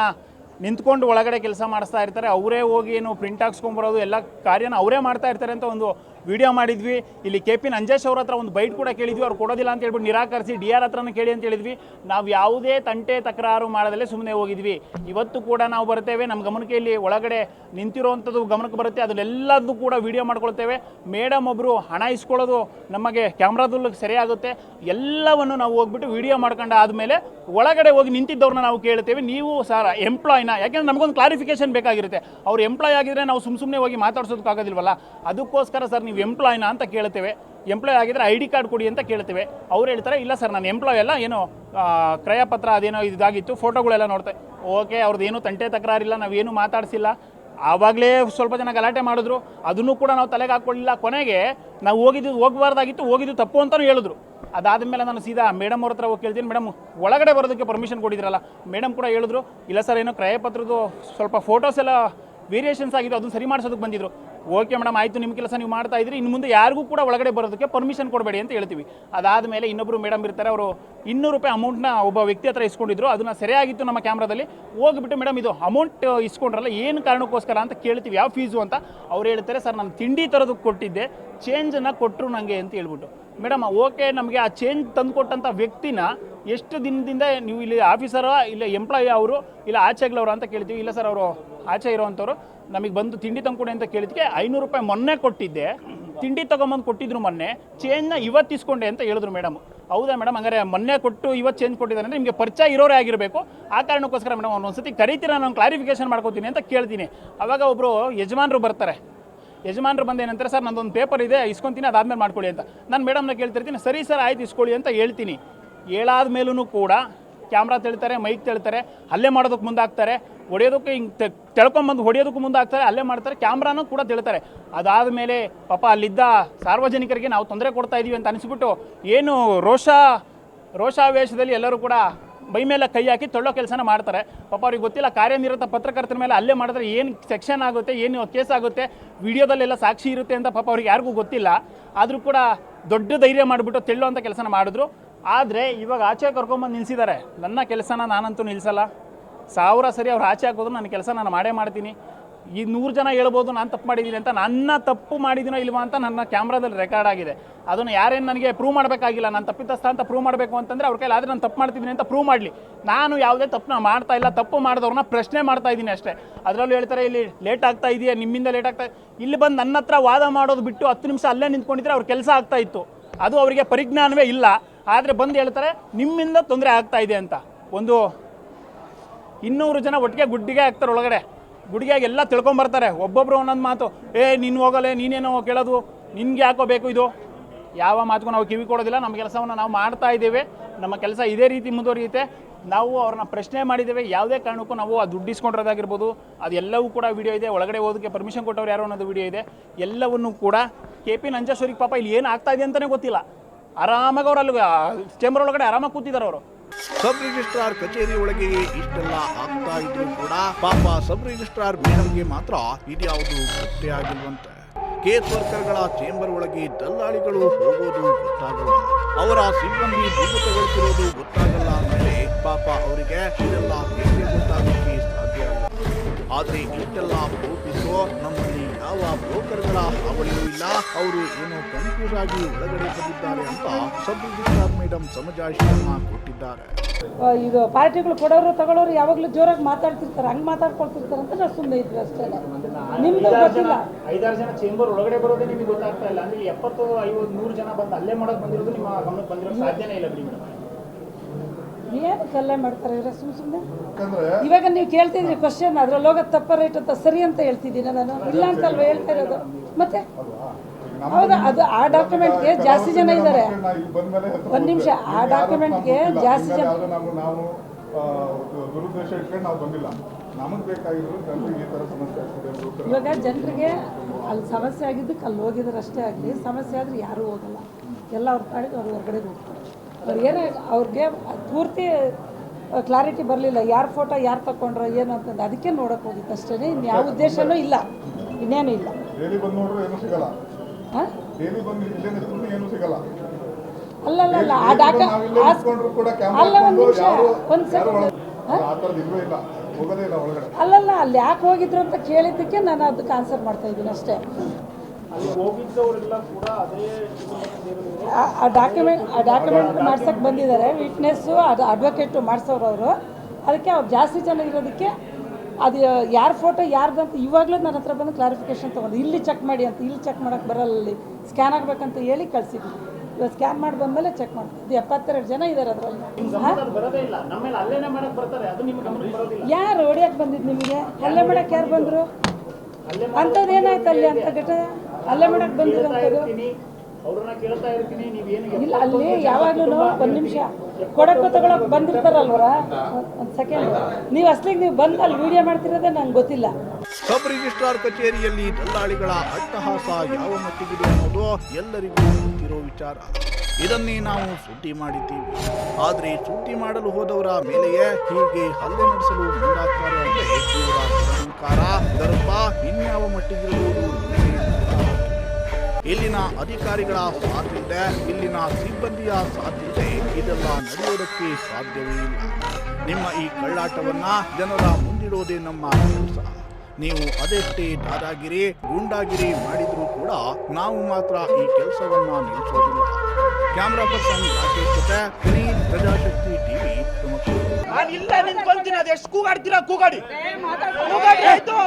ನಿಂತ್ಕೊಂಡು ಒಳಗಡೆ ಕೆಲಸ ಮಾಡಿಸ್ತಾ ಇರ್ತಾರೆ ಅವರೇ ಹೋಗಿ ಏನು ಪ್ರಿಂಟ್ ಹಾಕ್ಸ್ಕೊಂಬರೋದು ಎಲ್ಲ ಕಾರ್ಯನ ಅವರೇ ಮಾಡ್ತಾ ಇರ್ತಾರೆ ಅಂತ ಒಂದು ವಿಡಿಯೋ ಮಾಡಿದ್ವಿ. ಇಲ್ಲಿ ಕೆ ಪಿ ನಂಜೇಶ್ ಅವ್ರ ಹತ್ರ ಒಂದು ಬೈಟ್ ಕೂಡ ಕೇಳಿದ್ವಿ. ಅವ್ರು ಕೊಡೋದಿಲ್ಲ ಅಂತ ಹೇಳ್ಬಿಟ್ಟು ನಿರಾಕರಿಸಿ ಡಿ ಆರ್ ಹತ್ರನೇ ಕೇಳಿ ಅಂತ ಹೇಳಿದ್ವಿ. ನಾವು ಯಾವುದೇ ತಂಟೆ ತಕರಾರು ಮಾಡದಲ್ಲೇ ಸುಮ್ಮನೆ ಹೋಗಿದ್ವಿ. ಇವತ್ತು ಕೂಡ ನಾವು ಬರ್ತೇವೆ. ನಮ್ಮ ಗಮನಕ್ಕೆ ಇಲ್ಲಿ ಒಳಗಡೆ ನಿಂತಿರುವಂಥದ್ದು ಗಮನಕ್ಕೆ ಬರುತ್ತೆ. ಅದನ್ನೆಲ್ಲದೂ ಕೂಡ ವಿಡಿಯೋ ಮಾಡ್ಕೊಳ್ತೇವೆ. ಮೇಡಮ್ ಒಬ್ಬರು ಹಣ ಇಸ್ಕೊಳ್ಳೋದು ನಮಗೆ ಕ್ಯಾಮ್ರಾದಲ್ಲಿ ಸರಿಯಾಗುತ್ತೆ ಎಲ್ಲವನ್ನು ನಾವು ಹೋಗ್ಬಿಟ್ಟು ವಿಡಿಯೋ ಮಾಡ್ಕೊಂಡು ಆದಮೇಲೆ ಒಳಗಡೆ ಹೋಗಿ ನಿಂತಿದ್ದವ್ರನ್ನ ನಾವು ಕೇಳ್ತೇವೆ. ನೀವು ಸರ್ ಎಂಪ್ಲಾಯ್ನ, ಯಾಕೆಂದ್ರೆ ನಮಗೊಂದು ಕ್ಲಾರಿಫಿಕೇಶನ್ ಬೇಕಾಗಿರುತ್ತೆ. ಅವ್ರು ಎಂಪ್ಲಾಯ್ ಆಗಿದ್ರೆ ನಾವು ಸುಮ್ಮ ಸುಮ್ಮನೆ ಹೋಗಿ ಮಾತಾಡ್ಸೋದಕ್ಕಾಗೋದಿಲ್ವಲ್ಲ? ಅದಕ್ಕೋಸ್ಕರ ಸರ್ ನೀವು ಎಂಪ್ಲಾಯ್ನ ಅಂತ ಕೇಳ್ತೇವೆ. ಎಂಪ್ಲಾಯ್ ಆಗಿದ್ರೆ ಐ ಡಿ ಕಾರ್ಡ್ ಕೊಡಿ ಅಂತ ಕೇಳ್ತೇವೆ. ಅವ್ರು ಹೇಳ್ತಾರೆ, ಇಲ್ಲ ಸರ್, ನಾನು ಎಂಪ್ಲಾಯ್ ಎಲ್ಲ ಏನು ಕ್ರಯಪತ್ರ ಅದೇನೋ ಇದಾಗಿತ್ತು, ಫೋಟೋಗಳೆಲ್ಲ ನೋಡ್ತೆ. ಓಕೆ ಅವ್ರದ್ದು ಏನೂ ತಂಟೆ ತಕರಾರಿಲ್ಲ, ನಾವೇನು ಮಾತಾಡಿಸಿಲ್ಲ. ಆವಾಗಲೇ ಸ್ವಲ್ಪ ಜನ ಗಲಾಟೆ ಮಾಡಿದ್ರು. ಅದನ್ನು ಕೂಡ ನಾವು ತಲೆಗೆ ಹಾಕ್ಕೊಳ್ಳಿಲ್ಲ. ಕೊನೆಗೆ ನಾವು ಹೋಗಿದ್ದು, ಹೋಗಬಾರ್ದಾಗಿತ್ತು, ಹೋಗಿದ್ದು ತಪ್ಪು ಅಂತಲೂ ಹೇಳಿದ್ರು. ಅದಾದಮೇಲೆ ನಾನು ಸೀದಾ ಮೇಡಮ್ ಅವ್ರ ಹತ್ರ ಹೋಗಿ ಕೇಳ್ತೀನಿ. ಮೇಡಮ್, ಒಳಗಡೆ ಬರೋದಕ್ಕೆ ಪರ್ಮಿಷನ್ ಕೊಟ್ಟಿದ್ರಲ್ಲ ಮೇಡಮ್ ಕೂಡ ಹೇಳಿದ್ರು, ಇಲ್ಲ ಸರ್, ಏನೋ ಕ್ರಯಪತ್ರದ್ದು ಸ್ವಲ್ಪ ಫೋಟೋಸ್ ಎಲ್ಲ ವೇರಿಯೇಷನ್ಸ್ ಆಗಿದ್ದು, ಅದನ್ನು ಸರಿ ಮಾಡಿಸೋದಕ್ಕೆ ಬಂದಿದ್ರು. ಓಕೆ ಮೇಡಮ್, ಆಯಿತು, ನಿಮ್ಮ ಕೆಲಸ ನೀವು ಮಾಡ್ತಾ ಇದ್ರಿ. ಇನ್ನು ಮುಂದೆ ಯಾರಿಗೂ ಕೂಡ ಒಳಗಡೆ ಬರೋದಕ್ಕೆ ಪರ್ಮಿಷನ್ ಕೊಡಬೇಡಿ ಅಂತ ಹೇಳ್ತೀವಿ. ಅದಾದ ಮೇಲೆ ಇನ್ನೊಬ್ಬರು ಮೇಡಮ್ ಇರ್ತಾರೆ, ಅವರು ಇನ್ನೂರು ರೂಪಾಯಿ ಅಮೌಂಟ್ನ ಒಬ್ಬ ವ್ಯಕ್ತಿ ಹತ್ರ ಇಸ್ಕೊಂಡಿದ್ರು. ಅದನ್ನು ಸರಿಯಾಗಿತ್ತು ನಮ್ಮ ಕ್ಯಾಮ್ರಾದಲ್ಲಿ. ಹೋಗ್ಬಿಟ್ಟು ಮೇಡಮ್, ಇದು ಅಮೌಂಟ್ ಇಸ್ಕೊಂಡ್ರಲ್ಲ, ಏನು ಕಾರಣಕ್ಕೋಸ್ಕರ ಅಂತ ಕೇಳ್ತೀವಿ. ಯಾವ ಫೀಸು ಅಂತ. ಅವ್ರು ಹೇಳ್ತಾರೆ, ಸರ್, ನಾನು ತಿಂಡಿ ತರೋದಕ್ಕೆ ಕೊಟ್ಟಿದ್ದೆ. ಚೇಂಜನ್ನು ಕೊಟ್ಟರು ನನಗೆ ಅಂತ ಹೇಳ್ಬಿಟ್ಟು. ಮೇಡಮ್, ಓಕೆ, ನಮಗೆ ಆ ಚೇಂಜ್ ತಂದುಕೊಟ್ಟಂಥ ವ್ಯಕ್ತಿನ ಎಷ್ಟು ದಿನದಿಂದ ನೀವು ಇಲ್ಲಿ ಆಫೀಸರ ಇಲ್ಲ ಎಂಪ್ಲಾಯಿ ಅವರು, ಇಲ್ಲ ಆಚೆಗಳವರು ಅಂತ ಕೇಳ್ತೀವಿ ಇಲ್ಲ ಸರ್ ಅವರು ಆಚೆ ಇರೋವಂಥವ್ರು ನಮಗೆ ಬಂದು ತಿಂಡಿ ತಂದುಕೊಡಿ ಅಂತ ಕೇಳಿದ್ಕೆ ಐನೂರು ರೂಪಾಯಿ ಮೊನ್ನೆ ಕೊಟ್ಟಿದ್ದೆ. ತಿಂಡಿ ತೊಗೊಂಬಂದು ಕೊಟ್ಟಿದ್ರು ಮೊನ್ನೆ ಚೇಂಜ್ನ ಇವತ್ತು ಇಸ್ಕೊಂಡೆ ಅಂತ ಹೇಳಿದ್ರು ಮೇಡಮ್. ಹೌದಾ ಮೇಡಮ್? ಹಂಗಾರೆ ಮೊನ್ನೆ ಕೊಟ್ಟು ಇವತ್ತು ಚೇಂಜ್ ಕೊಟ್ಟಿದ್ದಾರೆ ಅಂದರೆ ನಿಮಗೆ ಪರಿಚಯ ಇರೋರೇ ಆಗಿರಬೇಕು. ಆ ಕಾರಣಕ್ಕೋಸ್ಕರ ಮೇಡಮ್ ಒಂದೊಂದು ಒಂದ್ಸತಿ ಕರಿತೀರ? ನಾನು ಕ್ಲಾರಿಫಿಕೇಶನ್ ಮಾಡ್ಕೋತೀನಿ ಅಂತ ಕೇಳ್ತೀನಿ. ಅವಾಗ ಒಬ್ಬರು ಯಜಮಾನರು ಬರ್ತಾರೆ. ಯಜಮಾನರು ಬಂದು ಏನಂತಾರೆ ಸರ್, ನಂದೊಂದು ಪೇಪರ್ ಇದೆ ಇಸ್ಕೊಂತೀನಿ ಅದಾದ್ಮೇಲೆ ಮಾಡ್ಕೊಳ್ಳಿ ಅಂತ. ನಾನು ಮೇಡಮ್ನ ಕೇಳ್ತಿರ್ತೀನಿ, ಸರಿ, ಸರ್, ಆಯ್ತು, ಇಸ್ಕೊಳ್ಳಿ ಅಂತ ಹೇಳ್ತೀನಿ. ಹೇಳಾದ ಮೇಲೂ ಕೂಡ ಕ್ಯಾಮ್ರಾ ತೆಳ್ತಾರೆ ಮೈಕ್ ತೆಳ್ತಾರೆ, ಅಲ್ಲೇ ಮಾಡೋದಕ್ಕೆ ಮುಂದಾಗ್ತಾರೆ, ಹೊಡೆಯೋದಕ್ಕೆ ಹಿಂಗೆ ತೆಳ್ಕೊಂಬಂದು ಹೊಡೆಯೋದಕ್ಕೂ ಮುಂದಾಗ್ತಾರೆ, ಅಲ್ಲೇ ಮಾಡ್ತಾರೆ ಕ್ಯಾಮ್ರಾನೂ ಕೂಡ ತೆಳ್ತಾರೆ. ಅದಾದ ಮೇಲೆ ಪಾಪ, ಅಲ್ಲಿದ್ದ ಸಾರ್ವಜನಿಕರಿಗೆ ನಾವು ತೊಂದರೆ ಕೊಡ್ತಾ ಇದೀವಿ ಅಂತ ಅನಿಸ್ಬಿಟ್ಟು, ಏನು ರೋಷ, ರೋಷಾವೇಶದಲ್ಲಿ ಎಲ್ಲರೂ ಕೂಡ ಬೈ ಮೇಲೆ ಕೈ ಹಾಕಿ ತೊಳ್ಳೋ ಕೆಲಸನ ಮಾಡ್ತಾರೆ. ಪಾಪ ಅವ್ರಿಗೆ ಗೊತ್ತಿಲ್ಲ, ಕಾರ್ಯನಿರತ ಪತ್ರಕರ್ತರ ಮೇಲೆ ಅಲ್ಲೇ ಮಾಡಿದ್ರೆ ಏನು ಸೆಕ್ಷನ್ ಆಗುತ್ತೆ, ಏನು ಕೇಸ್ ಆಗುತ್ತೆ, ವಿಡಿಯೋದಲ್ಲೆಲ್ಲ ಸಾಕ್ಷಿ ಇರುತ್ತೆ ಅಂತ ಪಾಪ ಅವ್ರಿಗೆ ಯಾರಿಗೂ ಗೊತ್ತಿಲ್ಲ. ಆದರೂ ಕೂಡ ದೊಡ್ಡ ಧೈರ್ಯ ಮಾಡಿಬಿಟ್ಟು ತೆಳ್ಳೋ ಅಂತ ಕೆಲಸನ ಮಾಡಿದ್ರು. ಆದರೆ ಇವಾಗ ಆಚೆ ಕರ್ಕೊಂಬಂದು ನಿಲ್ಲಿಸಿದ್ದಾರೆ ನನ್ನ ಕೆಲಸನ ನಾನಂತೂ ನಿಲ್ಲಿಸಲ್ಲ ಸಾವಿರ ಸರಿ ಅವ್ರು ಆಚೆ ಹಾಕೋದು ನನ್ನ ಕೆಲಸ ನಾನು ಮಾಡೇ ಮಾಡ್ತೀನಿ. ಈ ನೂರು ಜನ ಹೇಳ್ಬೋದು ನಾನು ತಪ್ಪು ಮಾಡಿದ್ದೀನಿ ಅಂತ, ನನ್ನ ತಪ್ಪು ಮಾಡಿದ್ದೀನೋ ಇಲ್ವಾ ಅಂತ ನನ್ನ ಕ್ಯಾಮ್ರಾದಲ್ಲಿ ರೆಕಾರ್ಡ್ ಆಗಿದೆ. ಅದನ್ನು ಯಾರೇನು ನನಗೆ ಪ್ರೂವ್ ಮಾಡಬೇಕಾಗಿಲ್ಲ, ನಾನು ತಪ್ಪಿತಸ್ಥ ಅಂತ ಪ್ರೂವ್ ಮಾಡಬೇಕು ಅಂತಂದರೆ ಅವ್ರ ಕೈಲಿ ಆದರೆ ನಾನು ತಪ್ಪು ಮಾಡ್ತಿದ್ದೀನಿ ಅಂತ ಪ್ರೂವ್ ಮಾಡಲಿ. ನಾನು ಯಾವುದೇ ತಪ್ಪನ್ನ ಮಾಡ್ತಾ ಇಲ್ಲ, ತಪ್ಪು ಮಾಡಿದವ್ರನ್ನ ಪ್ರಶ್ನೆ ಮಾಡ್ತಾ ಇದ್ದೀನಿ ಅಷ್ಟೇ. ಅದರಲ್ಲೂ ಹೇಳ್ತಾರೆ ಇಲ್ಲಿ ಲೇಟ್ ಆಗ್ತಾ ಇದೆಯಾ? ನಿಮ್ಮಿಂದ ಲೇಟ್ ಆಗ್ತಾ ಇಲ್ಲಿ ಬಂದು ನನ್ನ ಹತ್ರ ವಾದ ಮಾಡೋದು ಬಿಟ್ಟು ಹತ್ತು ನಿಮಿಷ ಅಲ್ಲೇ ನಿಂತ್ಕೊಂಡಿದ್ರೆ ಅವ್ರ ಕೆಲಸ ಆಗ್ತಾ ಇತ್ತು. ಅದು ಅವರಿಗೆ ಪರಿಜ್ಞಾನವೇ ಇಲ್ಲ. ಆದರೆ ಬಂದು ಹೇಳ್ತಾರೆ, ನಿಮ್ಮಿಂದ ತೊಂದರೆ ಆಗ್ತಾ ಇದೆ ಅಂತ. ಒಂದು ಇನ್ನೂರು ಜನ ಒಟ್ಟಿಗೆ ಗುಡ್ಡಿಗೆ ಆಗ್ತಾರೆ ಒಳಗಡೆ. ಗುಡಿಗೆಯಾಗಿ ಎಲ್ಲ ತಿಳ್ಕೊಂಬರ್ತಾರೆ ಒಬ್ಬೊಬ್ರು ಒಂದೊಂದು ಮಾತು, ಏ, ನೀನು ಹೋಗಲ್ಲ ನೀನೇನೋ ಕೇಳೋದು, ನಿನ್ಗೆ ಯಾಕೋ ಬೇಕು ಇದು? ಯಾವ ಮಾತುಗೂ ನಾವು ಕಿವಿ ಕೊಡೋದಿಲ್ಲ. ನಮ್ಮ ಕೆಲಸವನ್ನು ನಾವು ಮಾಡ್ತಾ ಇದ್ದೇವೆ. ನಮ್ಮ ಕೆಲಸ ಇದೇ ರೀತಿ ಮುಂದುವರಿಯುತ್ತೆ. ನಾವು ಅವ್ರನ್ನ ಪ್ರಶ್ನೆ ಮಾಡಿದ್ದೇವೆ. ಯಾವುದೇ ಕಾರಣಕ್ಕೂ ನಾವು ಆ ದುಡ್ಡು ಇಸ್ಕೊಂಡಿರೋದಾಗಿರ್ಬೋದು, ಅದೆಲ್ಲವೂ ಕೂಡ ವಿಡಿಯೋ ಇದೆ. ಒಳಗಡೆ ಹೋಗೋದಕ್ಕೆ ಪರ್ಮಿಷನ್ ಕೊಟ್ಟವ್ರು ಯಾರೋ ಅನ್ನೋದು ವಿಡಿಯೋ ಇದೆ. ಎಲ್ಲವನ್ನು ಕೂಡ ಕೆ ಪಿ ನಂಜೇಶ್ವರಿಗೆ ಪಾಪ ಇಲ್ಲಿ ಏನು ಆಗ್ತಾ ಇದೆ ಅಂತಲೇ ಗೊತ್ತಿಲ್ಲ. ಆರಾಮಾಗಿ ಅವ್ರು ಚೇಂಬರ್ ಒಳಗಡೆ ಆರಾಮಾಗಿ ಕೂತಿದ್ದಾರೆ ಅವರು. ಸಬ್ ರಿಜಿಸ್ಟ್ರಾರ್ ಕಚೇರಿ ಒಳಗೆ ಇಷ್ಟೆಲ್ಲ ಆಗ್ತಾ ಇದ್ರು ಕೂಡ ಪಾಪ ಸಬ್ ರಿಜಿಸ್ಟ್ರಾರ್ ಮೇಡಮ್ಗೆ ಮಾತ್ರ ಇದ್ಯಾವುದು ಗೊತ್ತೇ ಆಗಿಲ್ವಂತೆ. ಕೇಸ್ ವರ್ಕರ್ಗಳ ಚೇಂಬರ್ ಒಳಗೆ ದಲ್ಲಾಳಿಗಳು ಹೋಗೋದು ಗೊತ್ತಾಗಲ್ಲ. ಅವರ ಸಿಬ್ಬಂದಿ ಭೂಗತಗೊಳಿಸಿರೋದು ಗೊತ್ತಾಗಲ್ಲ ಅಂದ್ರೆ ಪಾಪ ಅವರಿಗೆ ಇದೆಲ್ಲ ಹೇಗೆ ಗೊತ್ತಾಗಲಿಕ್ಕೆ ಸಾಧ್ಯ ಇಲ್ಲ. ಆದ್ರೆ ಇಷ್ಟೆಲ್ಲ ಪ್ರೂಫ್ ಇದ್ದು ನಮ್ಮಲ್ಲಿ ಯಾವ ಬ್ರೋಕರ್ಗಳ ಹಾವಳಿಯೂ ಇಲ್ಲ. ಅವರು ಏನೋ ಕನ್ಫ್ಯೂಸ್ ಆಗಿ ಒಳಗಡೆ ಬಂದಿದ್ದಾರೆ ಅಂತ ಸಬ್ ರಿಜಿಸ್ಟ್ರಾರ್ ಮೇಡಮ್ ಸಮಜಾಯಿಷಿಯನ್ನ ಕೊಟ್ಟಿದ್ದಾರೆ. ಇದು ಪಾರ್ಟಿಗಳು ಕೊಡೋರು ತಗೊಳ್ಳೋರು ಯಾವಾಗಲೂ ಜೋರಾಗಿ ಮಾತಾಡ್ತಿರ್ತಾರೆ ಹಂಗೆ ಮಾತಾಡ್ಕೊಳ್ತಿರ್ತಾರೆ ಅಂತ ನಾವು ಸುಮ್ಮನೆ ಇದ್ವಿ ಅಷ್ಟೇ. ನಿಮ್ದು ಗೊತ್ತಿಲ್ಲ. ಐದಾರು ಜನ ಚೇಂಬರ್ ಒಳಗಡೆ ಬರೋದೇ ನಿಮಗೆ ಗೊತ್ತಾಗ್ತಾ ಇಲ್ಲ. ಅಂದ್ರೆ ಎಪ್ಪತ್ತು ಐವತ್ತು ನೂರು ಜನ ಬಂದು ಅಲ್ಲೇ ಮಾಡೋದು ಬಂದಿರೋದು ನಿಮ್ಮ ಗಮನಕ್ಕೆ ಬಂದಿರೋ ಸಾಧ್ಯನೇ ಇಲ್ಲ ಬಿಡಿ ಮೇಡಮ್. ಏನು ಕಲ್ಲೆ ಮಾಡ್ತಾರೆ ಇವರೇ ಸುಮ್ ಸುಮ್ಮನೆ ಇವಾಗ ನೀವು ಕೇಳ್ತಿದ್ರಿ ಕ್ವಶನ್ ಅದ್ರಲ್ಲಿ ಹೋಗೋದು ತಪ್ಪ ರೈಟ್ ಅಂತ ಸರಿ ಅಂತ ಹೇಳ್ತಿದ್ದೀನಿ ನಾನು. ಇಲ್ಲ ಅಂತ ಅಲ್ವಾ ಹೇಳ್ತಾ ಇರೋದು? ಮತ್ತೆ? ಹೌದಾ ಅದು ಆ ಡಾಕ್ಯುಮೆಂಟ್ಗೆ ಜಾಸ್ತಿ ಜನ ಇದ್ದಾರೆ. ಒಂದು ನಿಮಿಷ ಆ ಡಾಕ್ಯುಮೆಂಟ್ಗೆ ಜಾಸ್ತಿ ಜನ ನಾವು ನಾವು ಆ, ದುರುದ್ದೇಶ ಇಟ್ಕೊಂಡು ನಾವು ಬಂದಿಲ್ಲ. ನಮಗೆ ಬೇಕಾಗಿದ್ರು ಜನರಿಗೆ ಈ ಥರ ಸಮಸ್ಯೆ ಆಗ್ತಿದೆ ಇವಾಗ ಜನರಿಗೆ ಅಲ್ಲಿ ಸಮಸ್ಯೆ ಆಗಿದ್ದಕ್ಕೆ ಅಲ್ಲಿ ಹೋಗಿದ್ರೆ ಅಷ್ಟೇ ಆಗಲಿ. ಸಮಸ್ಯೆ ಆದರೆ ಯಾರೂ ಹೋಗಲ್ಲ. ಎಲ್ಲ ಅವ್ರ ಪಾಡಿಗೆ ಅವ್ರು ಹೊರಗಡೆ ಹೋಗ್ತಾರೆ. ಏನೇ ಅವ್ರಿಗೆ ಪೂರ್ತಿ ಕ್ಲಾರಿಟಿ ಬರಲಿಲ್ಲ. ಯಾರು ಫೋಟೋ ಯಾರು ತಗೊಂಡ್ರು ಏನು ಅಂತಂದು ಅದಕ್ಕೆ ನೋಡೋಕೆ ಹೋಗಿತ್ತು ಅಷ್ಟೇ ಇನ್ನು ಯಾವ ಉದ್ದೇಶನೂ ಇಲ್ಲ. ಇನ್ನೇನು ಇಲ್ಲ. ಅಲ್ಲಲ್ಲ ಅಲ್ಲ ಆ ಡಾಕ ಅಲ್ಲ ಒಂದು ನಿಮಿಷ ಒಂದು ಸೆಕೆಂಡ್ ಅಲ್ಲಲ್ಲ ಅಲ್ಲಿ ಯಾಕೆ ಹೋಗಿದ್ರು ಅಂತ ಕೇಳಿದ್ದಕ್ಕೆ ನಾನು ಅದಕ್ಕೆ ಆನ್ಸರ್ ಮಾಡ್ತಾ ಇದ್ದೀನಿ ಅಷ್ಟೇ. ಆ- ಡಾಕ್ಯುಮೆಂಟ್ ಆ ಡಾಕ್ಯುಮೆಂಟ್ ಮಾಡ್ಸಕ್ಕೆ ಬಂದಿದ್ದಾರೆ. ವಿಟ್ನೆಸ್ಸು ಅದು ಅಡ್ವೊಕೇಟು ಮಾಡಿಸೋರು ಅವರು ಅದಕ್ಕೆ ಅವ್ರು ಜಾಸ್ತಿ ಜನ ಇರೋದಕ್ಕೆ ಅದು ಯಾರ ಫೋಟೋ ಯಾರ್ದಂತ ಇವಾಗಲೂ ನನ್ನ ಹತ್ರ ಬಂದು ಕ್ಲಾರಿಫಿಕೇಶನ್ ತೊಗೊಂಡು ಇಲ್ಲಿ ಚೆಕ್ ಮಾಡಿ ಅಂತ ಇಲ್ಲಿ ಚೆಕ್ ಮಾಡೋಕ್ಕೆ ಬರಲ್ಲ ಅಲ್ಲಿ. ಸ್ಕ್ಯಾನ್ ಆಗಬೇಕಂತ ಹೇಳಿ ಕಳಿಸಿದ್ವಿ. ಇವಾಗ ಸ್ಕ್ಯಾನ್ ಮಾಡಿ ಬಂದಮೇಲೆ ಚೆಕ್ ಮಾಡ್ತೀವಿ. ಇದು ಎಪ್ಪತ್ತೆರಡು ಜನ ಇದ್ದಾರೆ ಅದರಲ್ಲಿ. ಯಾರು ಹೊಡಿಯಕ್ಕೆ ಬಂದಿದ್ದು ನಿಮಗೆ? ಅಲ್ಲೇ ಮಾಡಕ್ಕೆ ಯಾರು ಬಂದರು? ಅಂಥದ್ದು ಏನಾಯ್ತು ಅಲ್ಲಿ ಅಂತ ಘಟನೆ? ಅಲ್ಲೇ ಮಾಡಕ್ಕೆ ಬಂದಿರೋ ಅಂಥದ್ದು ಇರ್ತೀನಿ. ಅವ್ರನ್ನ ಕೇಳ್ತಾ ಇರ್ತೀನಿ. ನೀವೇನು ಇಲ್ಲ ಅಲ್ಲಿ ಯಾವಾಗಲೂ ಒಂದು ನಿಮಿಷ. ಕೊಡಕ್ಕೆ ತಗೊಳಕ್ ಬಂದಿರ್ತಾರಲ್ವರ? ಒಂದ್ ಸೆಕೆಂಡ್ ನೀವು ಅಸ್ಲಿಗೆ ನೀವು ಬಂದು ಅಲ್ಲಿ ವಿಡಿಯೋ ಮಾಡ್ತಿರೋದೇ ನಂಗೆ ಗೊತ್ತಿಲ್ಲ. ಸಬ್ ರಿಜಿಸ್ಟ್ರಾರ್ ಕಚೇರಿಯಲ್ಲಿ ದಲ್ಲಾಳಿಗಳ ಅಟ್ಟಹಾಸ ಯಾವ ಮಟ್ಟಿಗಿದೆ ಅನ್ನೋದು ಎಲ್ಲರಿಗೂ ಗೊತ್ತಿರೋ ವಿಚಾರ. ಇದನ್ನೇ ನಾವು ಸುದ್ದಿ ಮಾಡಿದ್ದೀವಿ. ಆದ್ರೆ ಸುದ್ದಿ ಮಾಡಲು ಹೋದವರ ಮೇಲೆಯೇ ಹೀಗೆ ಹಲ್ಲೆ ನಡೆಸಲು ಮುಂದಾಗ್ತಾರೆ ಅಂದ್ರೆ ಅಹಂಕಾರ. ದರ್ಪ ಇನ್ಯಾವ ಮಟ್ಟಿಗಿರುವುದು. ಇಲ್ಲಿನ ಅಧಿಕಾರಿಗಳ ಸಾಧ್ಯತೆ ಇಲ್ಲಿನ ಸಿಬ್ಬಂದಿಯ ಸಾಧ್ಯತೆ ಇದೆಲ್ಲ ನಡೆಯೋದಕ್ಕೆ ಸಾಧ್ಯವೇ ಇಲ್ಲ. ನಿಮ್ಮ ಈ ಕಳ್ಳಾಟವನ್ನ ಜನರ ಮುಂದಿಡೋದೇ ನಮ್ಮ ಕೆಲಸ. ನೀವು ಅದೆಷ್ಟೇ ದಾದಾಗಿರಿ ಗುಂಡಾಗಿರಿ ಮಾಡಿದ್ರೂ ಕೂಡ ನಾವು ಮಾತ್ರ ಈ ಕೆಲಸವನ್ನ ನಿಲ್ಲಿಸೋದಿಲ್ಲ ಕ್ಯಾಮ್ರಾ ಪರ್ಸನ್ ರಾಕೇಶ್ ಜೊತೆ ಪ್ರಜಾಶಕ್ತಿ ಟಿವಿ ತುಮಕೂರು. ನಾನು ಇಲ್ಲ ನಿಂತ್ಕೊಂತೀನಿ ಅದು ಎಷ್ಟು ಕೂಗಾಡ್ತೀರಾ ಕೂಗಾಡಿ ಕೂಗಾಡಿ ಆಯ್ತು.